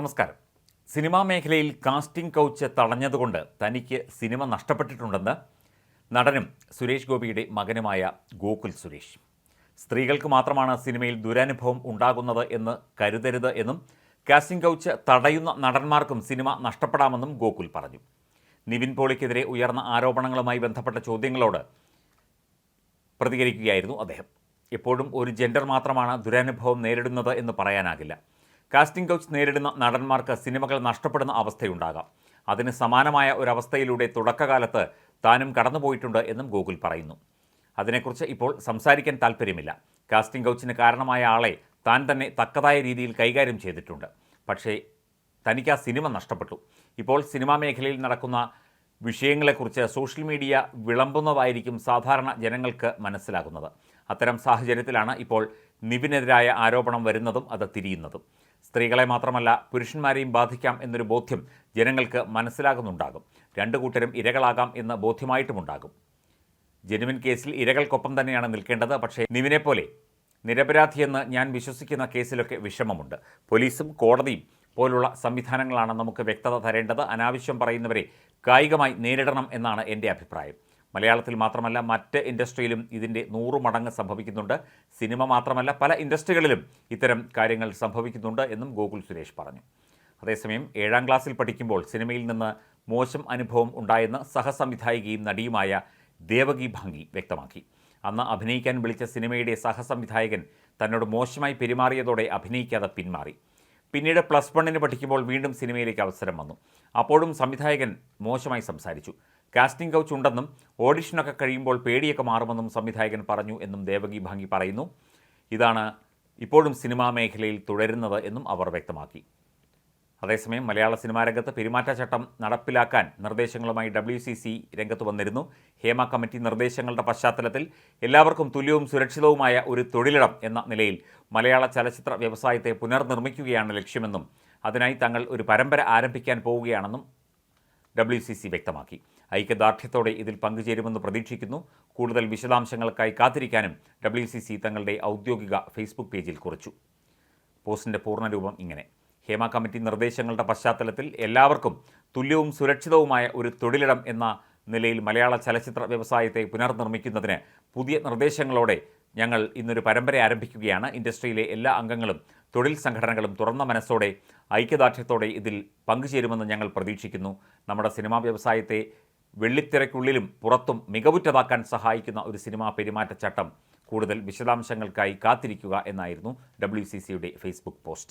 നമസ്കാരം. സിനിമാ മേഖലയിൽ casting couch തടഞ്ഞതുകൊണ്ട് തനിക്ക് സിനിമ നഷ്ടപ്പെട്ടിട്ടുണ്ടെന്ന് നടനും സുരേഷ് ഗോപിയുടെ മകനുമായ ഗോകുൽ സുരേഷ്. സ്ത്രീകൾക്ക് മാത്രമാണ് സിനിമയിൽ ദുരനുഭവം ഉണ്ടാകുന്നത് എന്ന് കരുതരുത് എന്നും കാസ്റ്റിംഗ് കൗച്ച് തടയുന്ന നടന്മാർക്കും സിനിമ നഷ്ടപ്പെടാമെന്നും ഗോകുൽ പറഞ്ഞു. നിവിൻ പോളിക്കെതിരെ ഉയർന്ന ആരോപണങ്ങളുമായി ബന്ധപ്പെട്ട ചോദ്യങ്ങളോട് പ്രതികരിക്കുകയായിരുന്നു അദ്ദേഹം. എപ്പോഴും ഒരു ജെൻഡർ മാത്രമാണ് ദുരനുഭവം നേരിടുന്നത് എന്ന് പറയാനാകില്ല. കാസ്റ്റിംഗ് കൗച്ച് നേരിടുന്ന നടന്മാർക്ക് സിനിമകൾ നഷ്ടപ്പെടുന്ന അവസ്ഥയുണ്ടാകാം. അതിന് സമാനമായ ഒരവസ്ഥയിലൂടെ തുടക്കകാലത്ത് താനും കടന്നുപോയിട്ടുണ്ട് എന്നും ഗോകുൽ പറയുന്നു. അതിനെക്കുറിച്ച് ഇപ്പോൾ സംസാരിക്കാൻ താല്പര്യമില്ല കാസ്റ്റിംഗ് കൗച്ചിന് കാരണമായ ആളെ താൻ തന്നെ തക്കതായ രീതിയിൽ കൈകാര്യം ചെയ്തിട്ടുണ്ട്. പക്ഷേ തനിക്ക് ആ സിനിമ നഷ്ടപ്പെട്ടു. ഇപ്പോൾ സിനിമാ മേഖലയിൽ നടക്കുന്ന വിഷയങ്ങളെക്കുറിച്ച് സോഷ്യൽ മീഡിയ വിളമ്പുന്നതായിരിക്കും സാധാരണ ജനങ്ങൾക്ക് മനസ്സിലാകുന്നത്. അത്തരം സാഹചര്യത്തിലാണ് ഇപ്പോൾ നിവിനെതിരായ ആരോപണം വരുന്നതും അത് തിരിയുന്നതും. സ്ത്രീകളെ മാത്രമല്ല പുരുഷന്മാരെയും ബാധിക്കാം എന്നൊരു ബോധ്യം ജനങ്ങൾക്ക് മനസ്സിലാകുന്നുണ്ടാകും. രണ്ടു കൂട്ടരും ഇരകളാകാം എന്ന് ബോധ്യമായിട്ടുമുണ്ടാകും. ജെനുവിൻ കേസിൽ ഇരകൾക്കൊപ്പം തന്നെയാണ് നിൽക്കേണ്ടത്. പക്ഷേ നിവിനെ പോലെ നിരപരാധിയെന്ന് ഞാൻ വിശ്വസിക്കുന്ന കേസിലൊക്കെ വിഷമമുണ്ട്. പോലീസും കോടതിയും പോലുള്ള സംവിധാനങ്ങളാണ് നമുക്ക് വ്യക്തത തരേണ്ടത്. അനാവശ്യം പറയുന്നവരെ കായികമായി നേരിടണം എന്നാണ് എന്റെ അഭിപ്രായം. മലയാളത്തിൽ മാത്രമല്ല മറ്റ് ഇൻഡസ്ട്രിയിലും ഇതിന്റെ നൂറ് മടങ്ങ് സംഭവിക്കുന്നുണ്ട്. സിനിമ മാത്രമല്ല പല ഇൻഡസ്ട്രികളിലും ഇത്തരം കാര്യങ്ങൾ സംഭവിക്കുന്നുണ്ട് എന്നും ഗോകുൽ സുരേഷ് പറഞ്ഞു. അതേസമയം ഏഴാം ക്ലാസ്സിൽ പഠിക്കുമ്പോൾ സിനിമയിൽ നിന്ന് മോശം അനുഭവം ഉണ്ടായെന്ന് സഹസംവിധായികയും നടിയുമായ ദേവകി ഭാങ്കി വ്യക്തമാക്കി. അന്ന് അഭിനയിക്കാൻ വിളിച്ച സിനിമയുടെ സഹസംവിധായകൻ തന്നോട് മോശമായി പെരുമാറിയതോടെ അഭിനയിക്കാതെ പിന്മാറി. പിന്നീട് പ്ലസ് വണ്ണിന് പഠിക്കുമ്പോൾ വീണ്ടും സിനിമയിലേക്ക് അവസരം വന്നു. അപ്പോഴും സംവിധായകൻ മോശമായി സംസാരിച്ചു. കാസ്റ്റിംഗ് കൗച്ച് ഉണ്ടെന്നും ഓഡിഷനൊക്കെ കഴിയുമ്പോൾ പേടിയൊക്കെ മാറുമെന്നും സംവിധായകൻ പറഞ്ഞു എന്നും ദേവകി ഭാങ്കി പറയുന്നു. ഇതാണ് ഇപ്പോഴും സിനിമാ മേഖലയിൽ തുടരുന്നത് എന്നും അവർ വ്യക്തമാക്കി. അതേസമയം മലയാള സിനിമാ രംഗത്ത് പെരുമാറ്റച്ചട്ടം നടപ്പിലാക്കാൻ നിർദ്ദേശങ്ങളുമായി ഡബ്ല്യു സി സി രംഗത്ത് വന്നിരുന്നു. ഹേമ കമ്മിറ്റി നിർദ്ദേശങ്ങളുടെ പശ്ചാത്തലത്തിൽ എല്ലാവർക്കും തുല്യവും സുരക്ഷിതവുമായ ഒരു തൊഴിലിടം എന്ന നിലയിൽ മലയാള ചലച്ചിത്ര വ്യവസായത്തെ പുനർനിർമ്മിക്കുകയാണ് ലക്ഷ്യമെന്നും അതിനായി തങ്ങൾ ഒരു പരമ്പര ആരംഭിക്കാൻ പോവുകയാണെന്നും ഡബ്ല്യു വ്യക്തമാക്കി. ഐക്യദാർഢ്യത്തോടെ ഇതിൽ പങ്കുചേരുമെന്ന് പ്രതീക്ഷിക്കുന്നു. കൂടുതൽ വിശദാംശങ്ങൾക്കായി കാത്തിരിക്കാനും ഡബ്ല്യു സി സി തങ്ങളുടെ ഔദ്യോഗിക ഫേസ്ബുക്ക് പേജിൽ കുറിച്ചു. പോസ്റ്റിന്റെ പൂർണരൂപം ഇങ്ങനെ. ഹേമ കമ്മിറ്റി നിർദ്ദേശങ്ങളുടെ പശ്ചാത്തലത്തിൽ എല്ലാവർക്കും തുല്യവും സുരക്ഷിതവുമായ ഒരു തൊഴിലിടം എന്ന നിലയിൽ മലയാള ചലച്ചിത്ര വ്യവസായത്തെ പുനർനിർമ്മിക്കുന്നതിന് പുതിയ നിർദ്ദേശങ്ങളോടെ ഞങ്ങൾ ഇന്നൊരു പരമ്പര ആരംഭിക്കുകയാണ്. ഇൻഡസ്ട്രിയിലെ എല്ലാ അംഗങ്ങളും തൊഴിൽ സംഘടനകളും തുറന്ന മനസ്സോടെ ഐക്യദാർഢ്യത്തോടെ ഇതിൽ പങ്കുചേരുമെന്ന് ഞങ്ങൾ പ്രതീക്ഷിക്കുന്നു. നമ്മുടെ സിനിമാ വ്യവസായത്തെ വെള്ളിത്തിരക്കുള്ളിലും പുറത്തും മികവുറ്റതാക്കാൻ സഹായിക്കുന്ന ഒരു സിനിമാ പെരുമാറ്റച്ചട്ടം കൂടുതൽ വിശദാംശങ്ങൾക്കായി കാത്തിരിക്കുക എന്നായിരുന്നു ഡബ്ല്യു ഫേസ്ബുക്ക് പോസ്റ്റ്.